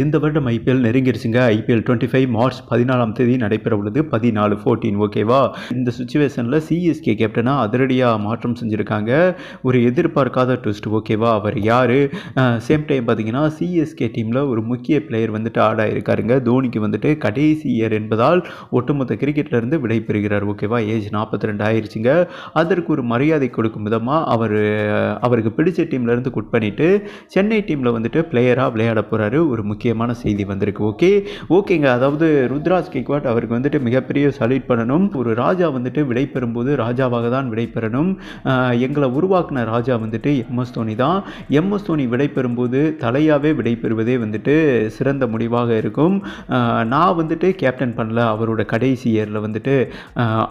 இந்த வருடம் ஐபிஎல் நெருங்கிருச்சுங்க. ஐபிஎல் டுவெண்ட்டி ஃபைவ் மார்ச் பதினாலாம் தேதி நடைபெற உள்ளது பதினாலு ஃபோர்டீன் ஓகேவா இந்த சுச்சுவேஷனில் சிஎஸ்கே கேப்டனாக அதிரடியாக மாற்றம் செஞ்சுருக்காங்க. ஒரு எதிர்பார்க்காத ட்விஸ்ட் ஓகேவா அவர் யார்? சேம் டைம் பார்த்தீங்கன்னா சிஎஸ்கே டீமில் ஒரு முக்கிய பிளேயர் வந்துட்டு ஆட இருக்காருங்க தோனிக்கு வந்துட்டு கடைசி இயர் என்பதால் ஒட்டுமொத்த கிரிக்கெட்லேருந்து விடைபெறுகிறார் ஓகேவா ஏஜ் நாற்பத்தி ரெண்டு ஆயிடுச்சுங்க அதற்கு ஒரு மரியாதை கொடுக்கும் விதமாக அவர் அவருக்கு பிடிச்ச டீம்லேருந்து குட் பண்ணிவிட்டு சென்னை டீமில் வந்துட்டு பிளேயராக விளையாட போகிறாரு ஒரு முக்கிய முக்கியமான செய்தி வந்திருக்கு ஓகே ஓகேங்க அதாவது ருத்ராஜ் கேக்வாட் அவருக்கு வந்துட்டு மிகப்பெரிய சல்யூட் பண்ணணும். ஒரு ராஜா வந்துட்டு விடை பெறும்போது ராஜாவாக தான் விடை பெறணும். எங்களை உருவாக்கின ராஜா வந்துட்டு எம்எஸ் தோனி தான். எம்எஸ் தோனி விடை பெறும்போது தலையாகவே விடை பெறுவதே வந்துட்டு சிறந்த முடிவாக இருக்கும். நான் வந்துட்டு கேப்டன் பண்ணல அவரோட கடைசி இயரில் வந்துட்டு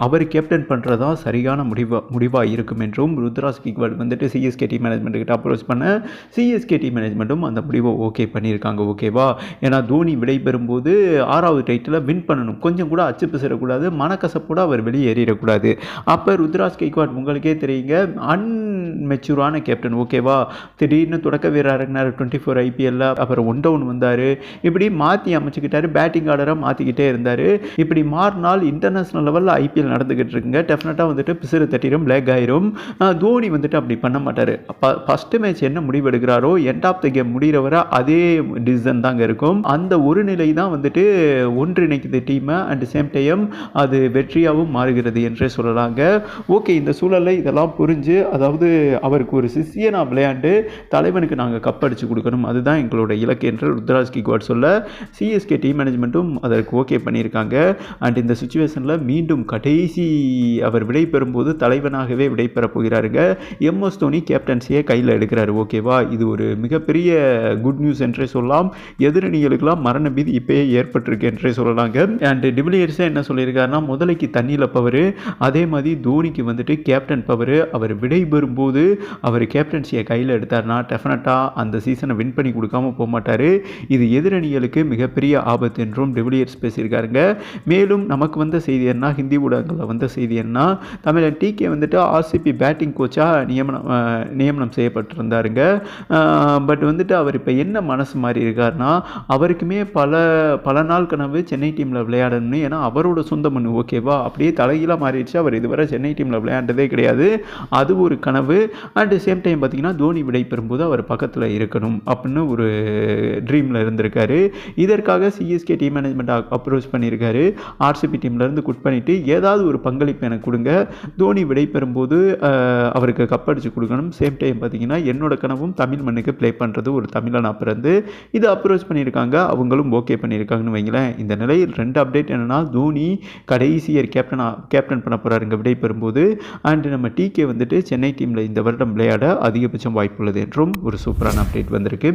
அவர் கேப்டன் பண்ணுறதா சரியான முடிவாக முடிவாக இருக்கும் என்றும் ருத்ராஜ் கிக்வாட் வந்துட்டு சிஎஸ்கே டி மேனேஜ்மெண்ட்டுக்கிட்ட அப்ரோச் பண்ண சிஎஸ்கே டி மேனேஜ்மெண்ட்டும் அந்த முடிவை ஓகே பண்ணியிருக்காங்க ஓகேவா ஏன்னா தோனி விடைபெறும்போது ஆறாவது டைட்டில் வின் பண்ணணும். கொஞ்சம் கூட அச்சு பிசறக்கூடாது மனக்கசப்போடு அவர் வெளியேறிடக்கூடாது. அப்போ ருத்ராஜ் கெய்க்வாட் உங்களுக்கே தெரியுங்க அன் மெச்சூரான கேப்டன் ஓகேவா திடீர்னு தொடக்க வீரராக இருந்தார் டுவெண்ட்டி ஃபோர் ஐபிஎல்ல அப்புறம் ஒன் டவுன் வந்தார். இப்படி மாற்றி அமைச்சுக்கிட்டாரு பேட்டிங் ஆர்டராக மாற்றிக்கிட்டே இருந்தார். இப்படி மாறினால் இன்டர்நேஷ்னல் லெவலில் ஐபிஎல் நடந்துக்கிட்டு இருக்குங்க. டெஃபினட்டாக வந்துட்டு பிசிறு தட்டிடும் பிளாக் ஆயிரும். தோனி வந்துட்டு அப்படி பண்ண மாட்டார். அப்போ ஃபஸ்ட்டு மேட்ச் என்ன முடிவு எடுக்கிறாரோ எண்ட் ஆஃப் த கேம் முடிகிறவரை அதே டிசிஷன் தாங்க இருக்கும். அந்த ஒரு நிலை தான் வந்துட்டு ஒன்றிணைக்குது டீமை அட் சேம் டைம் அது வெற்றியாகவும் மாறுகிறது என்றே சொல்லலாங்க. ஓகே இந்த சூழலில் இதெல்லாம் புரிஞ்சு அதாவது அவருக்கு ஒரு சிஷியனாக விளையாண்டு தலைவனுக்கு நாங்கள் கப் அடித்து கொடுக்கணும். அதுதான் எங்களோட இலக்கு என்று ருத்ராஜ் கிக்வாட் சொல்ல சிஎஸ்கே டீம் மேனேஜ்மெண்ட்டும் அதற்கு ஓகே பண்ணியிருக்காங்க. அண்ட் இந்த சுச்சுவேஷனில் மீண்டும் கடைசி அவர் விடைபெறும்போது தலைவனாகவே விடைபெறப் போகிறாருங்க. எம்எஸ் தோனி கேப்டன்சியை கையில் எடுக்கிறாரு ஓகேவா இது ஒரு மிகப்பெரிய குட் நியூஸ் என்றே சொல்லலாம். எதிரணிகளுக்கெல்லாம் மரண பீதி இப்போயே ஏற்பட்டிருக்கு என்றே சொல்லலாங்க. அண்ட் டிவிலியர்ஸே என்ன சொல்லியிருக்காருன்னா முதலைக்கு தண்ணியில் பவர் அதே மாதிரி தோனிக்கு வந்துட்டு கேப்டன் பவர் அவர் விடைபெறும்போது பெறும்போது அவர் கேப்டன்சியை கையில் எடுத்தார்னா டெஃபினட்டாக அந்த சீசனை வின் பண்ணி கொடுக்காம போக மாட்டார். இது எதிரணிகளுக்கு மிகப்பெரிய ஆபத்து என்றும் டிவிலியர்ஸ் பேசியிருக்காருங்க. மேலும் நமக்கு வந்த செய்தி என்ன? ஹிந்தி ஊடகங்களில் வந்த செய்தி என்ன? தமிழன் டிகே வந்துட்டு ஆர்சிபி பேட்டிங் கோச்சாக நியமனம் நியமனம் செய்யப்பட்டிருந்தாருங்க. பட் வந்துட்டு அவர் இப்போ என்ன மனசு மாதிரி இருக்காருன்னா அவருக்குமே பல பல நாள் கனவு சென்னை டீமில் விளையாடணும்னு. ஏன்னா அவரோட சொந்த மண் ஓகேவா அப்படியே தலைகீழாக மாறிடுச்சு. அவர் இதுவரை சென்னை டீமில் விளையாண்டதே கிடையாது. அது ஒரு கனவு. அட் சேம் டைம் பார்த்தீங்கன்னா தோனி விடை பெறும்போது அவர் பக்கத்தில் இருக்கணும் அப்படின்னு ஒரு ட்ரீமில் இருந்திருக்காரு. இதற்காக சிஎஸ்கே டீம் மேனேஜ்மெண்ட் அப்ரோச் பண்ணியிருக்காரு. ஆர்சிபி டீம்லேருந்து குட் பண்ணிவிட்டு ஏதாவது ஒரு பங்களிப்பு எனக்கு கொடுங்க. தோனி விடை பெறும்போது அவருக்கு கப் கொடுக்கணும். சேம் டைம் பார்த்தீங்கன்னா என்னோட கனவும் தமிழ் மண்ணுக்கு ப்ளே பண்ணுறது ஒரு தமிழனாக பிறந்து இது அப்ரோச் பண்ணியிருக்காங்க. அவங்களும் ஓகே பண்ணியிருக்காங்கன்னு வைங்களேன். இந்த நிலையில் ரெண்டு அப்டேட் என்னென்னா தோனி கடைசி இயர் கேப்டன் கேப்டன் பண்ண போகிறாருங்க விடை பெறும்போது. அண்ட் நம்ம டிகே வந்துட்டு சென்னை டீமில் இந்த வருடம் விளையாட அதிகபட்சம் வாய்ப்புள்ளது என்றும் ஒரு சூப்பரான அப்டேட் வந்திருக்கு.